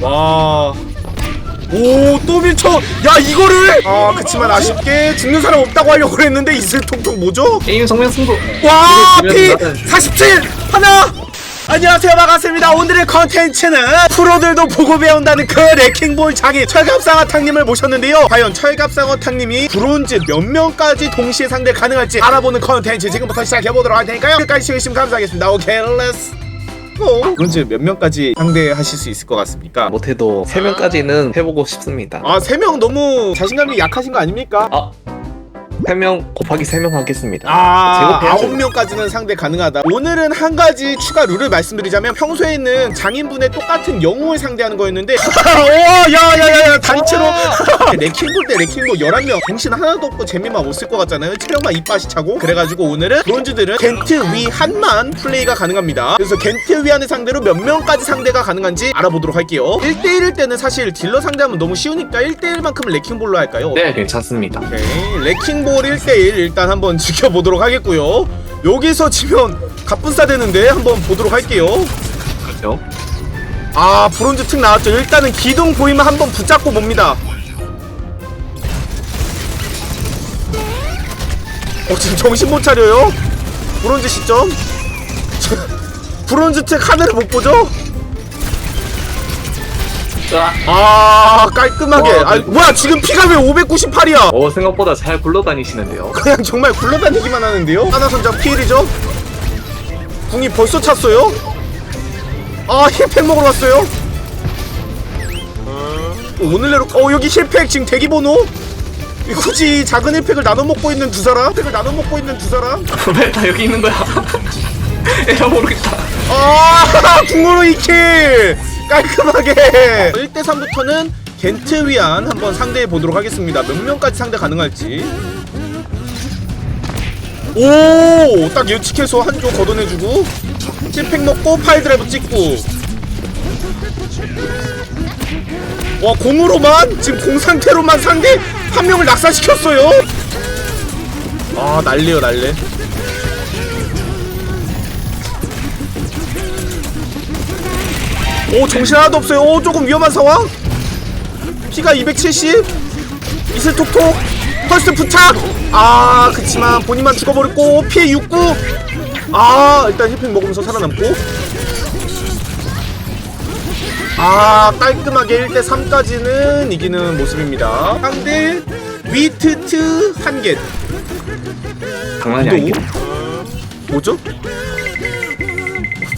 와. 오, 또 밀쳐. 야, 이거를. 아, 그치만 아쉽게 죽는 사람 없다고 하려고 그랬는데 이슬 통통 뭐죠? 게임 성명 승부. 와, 피 지면 나는- 47 하나. 안녕하세요, 반갑습니다. 오늘의 컨텐츠는 프로들도 보고 배운다는 그 레킹볼 장인 철갑상어탕님을 모셨는데요. 과연 철갑상어탕님이 브론즈 몇 명까지 동시에 상대 가능할지 알아보는 컨텐츠 지금부터 시작해보도록 할 테니까요. 끝까지 시청해주시면 감사하겠습니다. 오케이, 렛츠 고! 브론즈 몇 명까지 상대하실 수 있을 것 같습니까? 못해도 3명까지는 해보고 싶습니다. 아, 세 명 너무 자신감이 약하신 거 아닙니까? 아, 3명 곱하기 3명 하겠습니다. 아, 제곱해야죠. 아홉 명까지는 상대 가능하다. 오늘은 한 가지 추가 룰을 말씀드리자면 평소에는 장인분의 똑같은 영웅을 상대하는 거였는데, 오, 야, 야, 야, 야, 단체로 레킹볼 때 레킹볼 11명 정신 하나도 없고 재미만 없을 것 같잖아요. 체력만 이빠시 차고. 그래가지고 오늘은 브론즈들은 겐트 위 한만 플레이가 가능합니다. 그래서 겐트 위안을 상대로 몇 명까지 상대가 가능한지 알아보도록 할게요. 1대1일 때는 사실 딜러 상대하면 너무 쉬우니까 1대1만큼은 레킹볼로 할까요? 네, 괜찮습니다. 오케이 레킹볼 1대1 일단 한번 지켜보도록 하겠고요 여기서 지면 갑분싸 되는데 한번 보도록 할게요 그렇죠? 아 브론즈 특 나왔죠 일단은 기둥 보이면 한번 붙잡고 봅니다 어 지금 정신 못 차려요? 브론즈 시점 브론즈 특 하늘을 못 보죠? 아, 아 깔끔하게 와, 아 네. 뭐야 지금 피가 왜 598이야 어, 생각보다 잘 굴러다니시는데요. 그냥 정말 굴러다니기만 하는데요? 하나 선장 피일이죠? 궁이 벌써 찼어요? 아 힐팩 먹으러 왔어요? 오늘 내로 어 여기 힐팩 지금 대기 번호? 이 굳이 작은 힐팩을 나눠 먹고 있는 두 사람? 힐팩을 나눠 먹고 있는 두 사람? 왜 다 여기 있는 거야? 에라 모르겠다. 아 궁으로 2킬 깔끔하게. 1대3부터는 겐트 위안 한번 상대해 보도록 하겠습니다. 몇 명까지 상대 가능할지. 오! 딱 예측해서 한 조 걷어내주고 칠팩 먹고 파일 드라이브 찍고. 와 공으로만 지금 공 상태로만 상대 한 명을 낙사시켰어요. 아 난리요 난리 오 정신 하나도 없어요. 오 조금 위험한 상황. 피가 270 이슬 톡톡. 펄스 부착. 아 그치만 본인만 죽어버렸고 피해 69 아 일단 힐팩 먹으면서 살아남고. 아 깔끔하게 1대3까지는 이기는 모습입니다. 상대 위트트 한개 장난이 아니게. 뭐죠?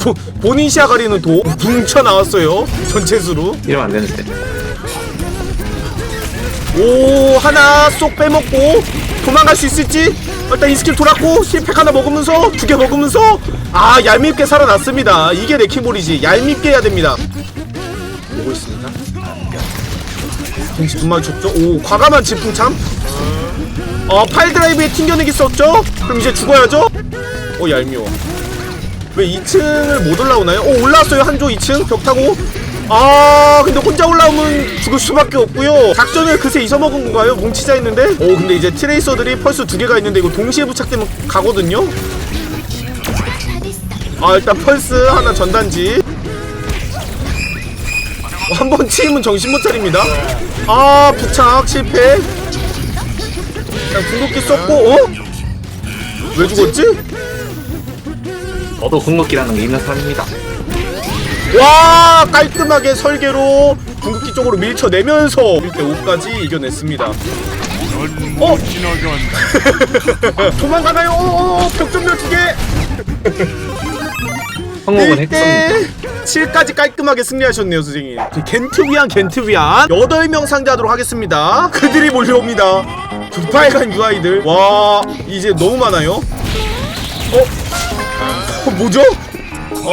보, 본인 시야가리는 도 뭉쳐 나왔어요. 전체 수로. 이러면 안 되는데. 오 하나 쏙 빼먹고 도망갈 수 있을지? 일단 이 스킬 돌았고 힐팩 하나 먹으면서 두 개 먹으면서. 아 얄밉게 살아났습니다. 이게 레킹볼이지. 얄밉게 해야 됩니다. 보고 있습니다. 동시 분말 줬죠? 오 과감한 질풍참. 어 파일 드라이브에 튕겨내기 썼죠? 그럼 이제 죽어야죠? 어 얄미워 왜 2층을 못 올라오나요? 오 올라왔어요. 한조 2층? 벽 타고? 아 근데 혼자 올라오면 죽을 수밖에 없고요. 작전을 그새 잊어먹은 건가요? 뭉치자 했는데? 오 근데 이제 트레이서들이 펄스 두 개가 있는데 이거 동시에 부착되면 가거든요? 아 일단 펄스 하나 전단지. 한 번 치이면 정신 못 차립니다. 아 부착 실패. 그냥 궁극기 썼고 어? 왜 죽었지? 저도 궁극기라는 게 있는 사람입니다. 와 깔끔하게 설계로 궁극기 쪽으로 밀쳐내면서 1대5까지 이겨냈습니다 어? 도망가나요? 어 어 벽전멸 두개 성공은 했습니다. 1대 7까지 깔끔하게 승리하셨네요 선생님 겐트 위안 겐트 위안 8명 상대하도록 하겠습니다 그들이 몰려옵니다 두빨간 UI들 와 이제 너무 많아요 어? 어 뭐죠?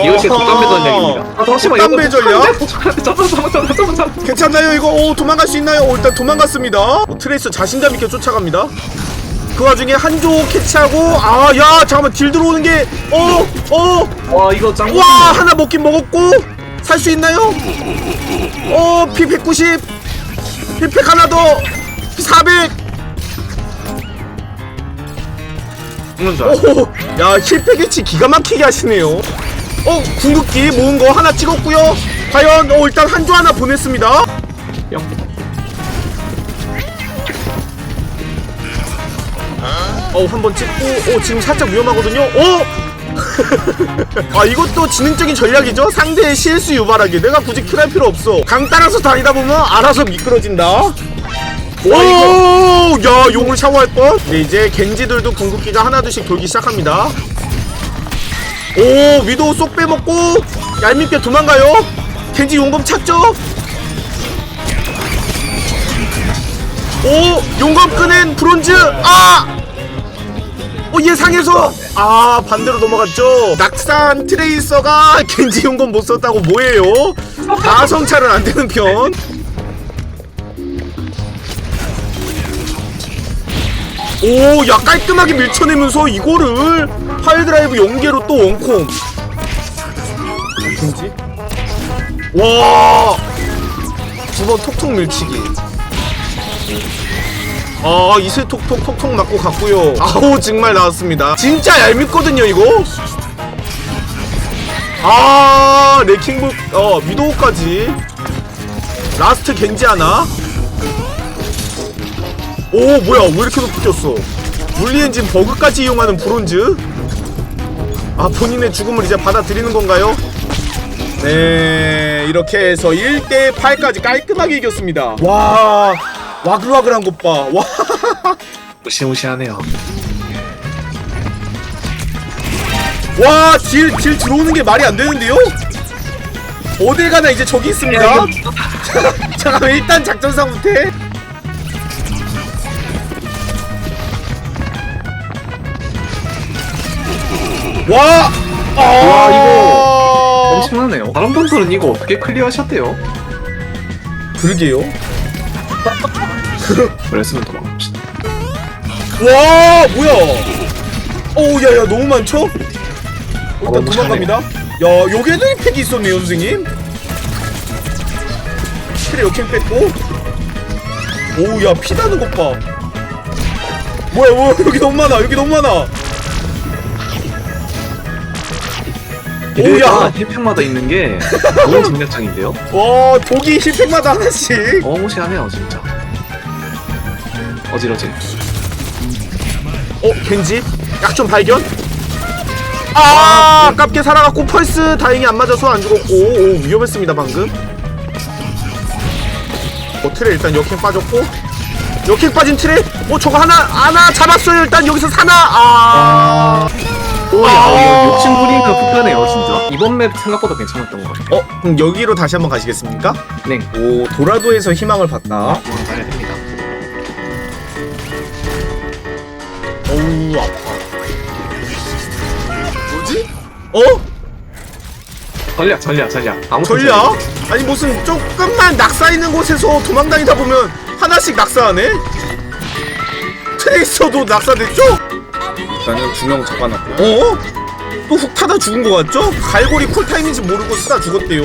이것이 독담배 전략입니다. 아, 잠시만, 독담배 전략? 잠깐만. 괜찮나요 이거? 오 도망갈 수 있나요? 오 일단 도망갔습니다 어, 트레이서 자신감 있게 쫓아갑니다 그 와중에 한조 캐치하고 아 야 잠깐만 딜 들어오는 게어어와 와, 이거 짱. 하나 먹긴 먹었고 살 수 있나요? 어피 190 힐팩 하나 더 400 죽는 줄 알았어. 오야 힐팩 위치 기가 막히게 하시네요. 어 궁극기 모은 거 하나 찍었고요. 과연 어 일단 한조 하나 보냈습니다. 영. 어 한 번 찍고 어 지금 살짝 위험하거든요. 어? 아 이것도 지능적인 전략이죠? 상대의 실수 유발하기. 내가 굳이 킬할 필요 없어. 강 따라서 다니다 보면 알아서 미끄러진다 오, 야 용을 샤워할 뻔. 네 이제 겐지들도 궁극기가 하나둘씩 돌기 시작합니다. 오 위도우 쏙 빼먹고 얄밉게 도망가요. 겐지 용검 찾죠. 오 용검 끄는 브론즈 아. 어 예상해서 아 반대로 넘어갔죠. 낙산 트레이서가 겐지 용검 못 썼다고 뭐예요? 다 성찰은 안 되는 편. 오, 야 깔끔하게 밀쳐내면서 이거를 파일드라이브 연계로 또 원콤. 뭐지? 와, 두 번 톡톡 밀치기. 아, 이슬 톡톡 톡톡 맞고 갔고요. 아우 정말 나왔습니다. 진짜 얄밉거든요 이거. 아, 레킹북 어 미도우까지. 라스트 겐지 하나. 오 뭐야 왜 이렇게 높이 꼈어 물리엔진 버그까지 이용하는 브론즈 아 본인의 죽음을 이제 받아들이는 건가요? 네 이렇게 해서 1대 8까지 깔끔하게 이겼습니다 와 와글와글한 것봐와 무시무시하네요. 와, 딜, 딜 들어오는 게 말이 안 되는데요? 어딜 가나 이제 저기 있습니다. 잠깐만, 일단 작전상 못해. 와! 아, 와, 이거. 엄청나네요. 다른 분들은 이거 어떻게 클리어하셨대요? 그러게요. 그랬으면 도망갑시다. 와, 뭐야? 어우, 야, 야, 너무 많죠? 일단 너무 도망갑니다. 야, 여기에도 팩이 있었네요, 선생님. 트레 역행 뺐고. 오우, 야, 피 나는 것 봐. 뭐야, 뭐야, 여기 너무 많아, 여기 너무 많아. 오우, 야. 아, 힐팩마다 있는 게 너무 진략장인데요? 와, 독이 힐팩마다 하나씩. 어무시하네요, 진짜. 어지러지. 어, 겐지? 약점 발견? 아, 아깝게 살아갔고 펄스 다행히 안 맞아서 안 죽었고 오, 위험했습니다 방금. 어, 트레 일단 역행 빠졌고 역행 빠진 트레. 어, 저거 하나 하나 잡았어요. 일단 여기서 사나. 아. 오, 야, 아. 이거 욕심 부리니까 불편해요, 진짜. 이번 맵 생각보다 괜찮았던 것 같아요. 어, 그럼 여기로 다시 한번 가시겠습니까? 네. 오, 도라도에서 희망을 봤다. 도망가야 됩니다. 어우, 아파. 뭐지? 어? 전략, 전략, 전략. 아무 전략? 아니 무슨 조금만 낙사 있는 곳에서 도망다니다 보면 하나씩 낙사하네? 트레이서도 낙사됐죠? 일단은 두명 잡아놨고 어? 또 훅 타다 죽은 거 같죠? 갈고리 쿨타임인지 모르고 쓰다 죽었대요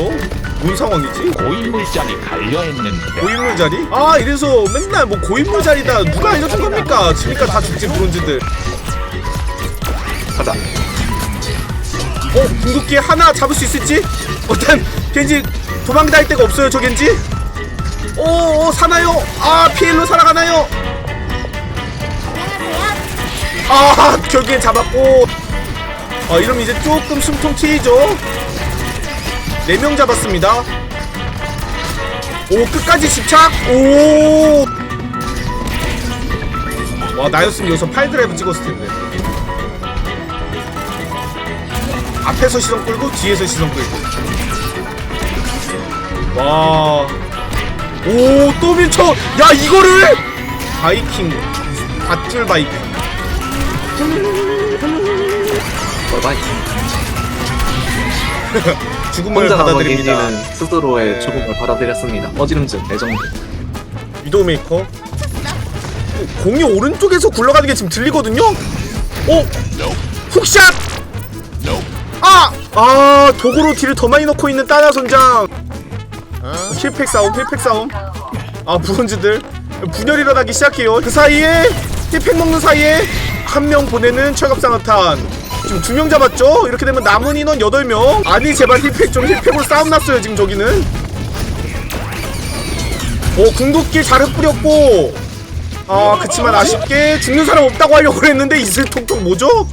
뭔 상황이지? 고인물 자리 갈려했는데 고인물 자리? 아 이래서 맨날 뭐 고인물 자리다 누가 알려준 겁니까? 지니까 다 죽지 브론즈들 가자. 어? 궁극기 하나 잡을 수 있을지? 일단 겐지 도망다닐 데가 없어요 저 겐지 오, 오 사나요? 아 피엘로 살아가나요? 아 결국엔 잡았고 아 이러면 이제 조금 숨통 트이죠 4명 잡았습니다 오 끝까지 집착 오와 나였으면 여기서 팔드라이브 찍었을 텐데 앞에서 시선 끌고 뒤에서 시선 끌고 와. 오, 또 밀쳐. 야, 이거를 바이킹. 밧줄 바이킹. 얼마이 죽음을 혼자 받아들입니다. 겐지는 스스로의 네. 죽음을 받아들였습니다. 어지럼증, 애정증. 위도우메이커. 어, 공이 오른쪽에서 굴러가는 게 지금 들리거든요? 오! 훅샷! 아! 아, 도구로 딜을 더 많이 넣고 있는 따나 선장. 힐팩 싸움, 힐팩 싸움. 아, 브론즈들. 분열이 일어나기 시작해요. 그 사이에, 힐팩 먹는 사이에, 한 명 보내는 철갑상어탄. 지금 두 명 잡았죠? 이렇게 되면 남은 인원 8명. 아니 제발 힐팩 좀 힐팩으로 싸움 났어요 지금 저기는. 오 궁극기 잘 흩뿌렸고. 아 그치만 아쉽게 죽는 사람 없다고 하려고 그랬는데 이슬통통 뭐죠?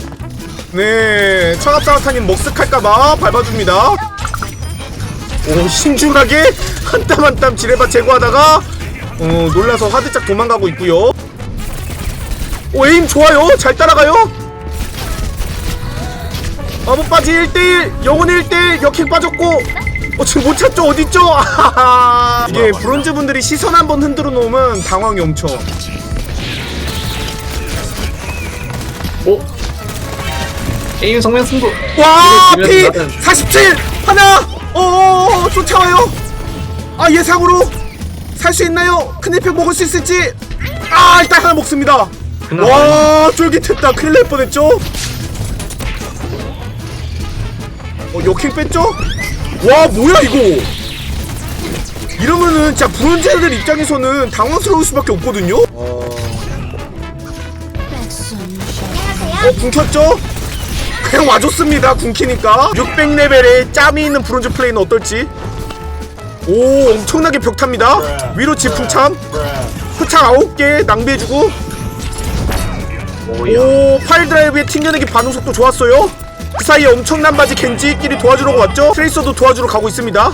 네 청합사사타님 먹쓱할까봐 밟아줍니다. 오 신중하게 한 땀 한 땀 지뢰밭 제거하다가 어 놀라서 화들짝 도망가고 있고요. 오 에임 좋아요. 잘 따라가요 마법바지 1대1 영혼 1대1 역행 빠졌고 어 지금 못 찾죠 어딨죠 아하하. 이게 브론즈 분들이 시선 한번 흔들어 놓으면 당황이 엄청 오 게임 성명 승부 와, 피 지면 나는- 47 하나. 어, 쫓아와요. 아 예상으로 살 수 있나요? 큰 혜택 먹을 수 있을지. 아 일단 하나 먹습니다. 와 쫄깃했다. 큰일 날 뻔했죠. 어 역행 뺐죠? 와 뭐야 이거? 이러면은 진짜 브론즈들 입장에서는 당황스러울 수밖에 없거든요. 어, 어 궁켰죠? 그냥 와줬습니다 궁키니까. 600레벨에 짬이 있는 브론즈 플레이는 어떨지? 오 엄청나게 벽탑니다. 위로 지풍참. 후창 9개 낭비해주고. 오 파일 드라이브의 튕겨내기 반응 속도 좋았어요. 그 사이에 엄청난 바지 겐지끼리 도와주러 왔죠? 트레이서도 도와주러 가고 있습니다.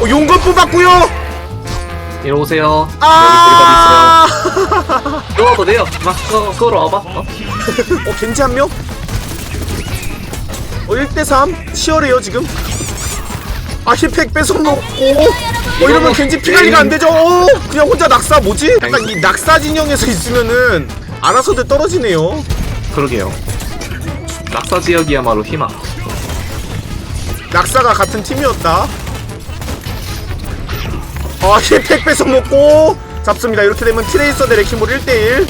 어, 용건 뽑았고요! 이리 오세요. 아! 들어와도 돼요. 막 끌어, 끌어 와봐. 어? 어 겐지 한 명? 어 1대3 치열해요 지금? 아 힙팩 뺏어먹고. 어 이러면 겐지 피관리가 안 되죠? 어 그냥 혼자 낙사 뭐지? 약간 이 낙사 진영에서 있으면은 알아서들 떨어지네요 그러게요. 낙사 지역이야말로 희망. 낙사가 같은 팀이었다. 아 힙팩 뺏어먹고 잡습니다. 이렇게 되면 트레이서 대 레킹볼 1대1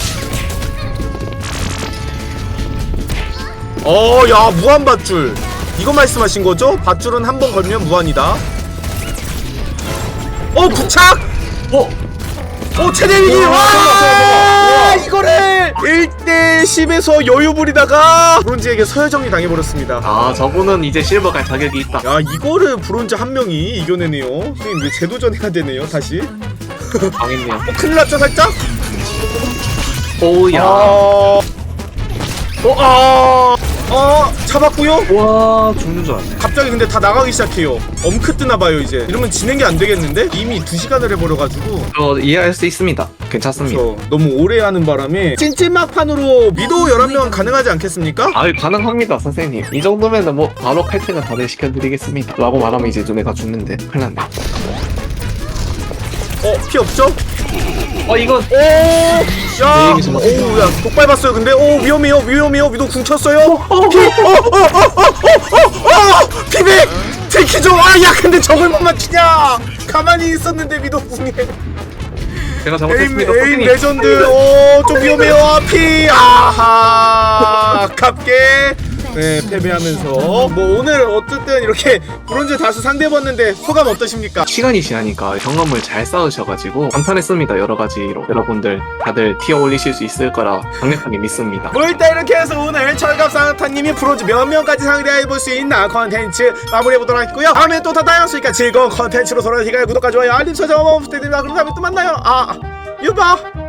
어 야 무한 밧줄. 이거 말씀하신 거죠? 밧줄은 한 번 걸면 무한이다. 어 부착! 어? 오 최대 위기 와! 이거를 1대 10에서 여유 부리다가 브론즈에게 서열정리 당해버렸습니다. 아 저분은 이제 실버 갈 자격이 있다. 야 이거를 브론즈 한 명이 이겨내네요. 선생님 왜 재도전해야 되네요 다시. 망했네요. 어, 큰일 났죠 살짝? 오야. 아... 어, 아... 어, 잡았고요. 와 죽는 줄 알았네. 갑자기 근데 다 나가기 시작해요. 엄크 뜨나봐요 이제. 이러면 진행이 안 되겠는데? 이미 2시간을 해버려가지고. 저 이해할 수 있습니다. 괜찮습니다. 그래서 너무 오래 하는 바람에 찐찐 막판으로 미도 11명 가능하지 않겠습니까? 아유 가능합니다 선생님. 이 정도면은 뭐 바로 칼퇴는 다들 시켜드리겠습니다. 라고 말하면 이제 좀 애가 죽는데. 큰일 났네. 어, 피 없죠? 어 이건 오! 야! 오, 야, 독 밟았어요. 근데, 오, 위험해요, 위험해요. 위도 궁 쳤어요. 피! 어, 어, 어, 어, 어, 어, 어! 피백! 제키죠! 아, 야, 근데 저걸 못 맞추냐! 가만히 있었는데, 위도 궁에. 제가 에임, 잘못했습니다 에임 레전드. 오, 좀 위험해요. 아, 피! 아하! 아깝게. 네, 패배하면서. 뭐, 오늘 어쨌든 이렇게 브론즈 다수 상대해봤는데, 소감 어떠십니까? 시간이 지나니까 경험을 잘 쌓으셔가지고 간편했습니다 여러 가지로 여러분들. 다들 티어 올리실 수 있을 거라 강력하게 믿습니다. 뭐 일단 이렇게 해서 오늘 철갑사타님이 브론즈 몇 명까지 상대해볼 수 있나 컨텐츠 마무리해보도록 하겠고요. 다음에 또 더 다양한 수니까 즐거운 컨텐츠로 돌아오시길 구독과 좋아요 알림 설정 한번 부탁드립니다. 그럼 다음에 또 만나요. 아 유바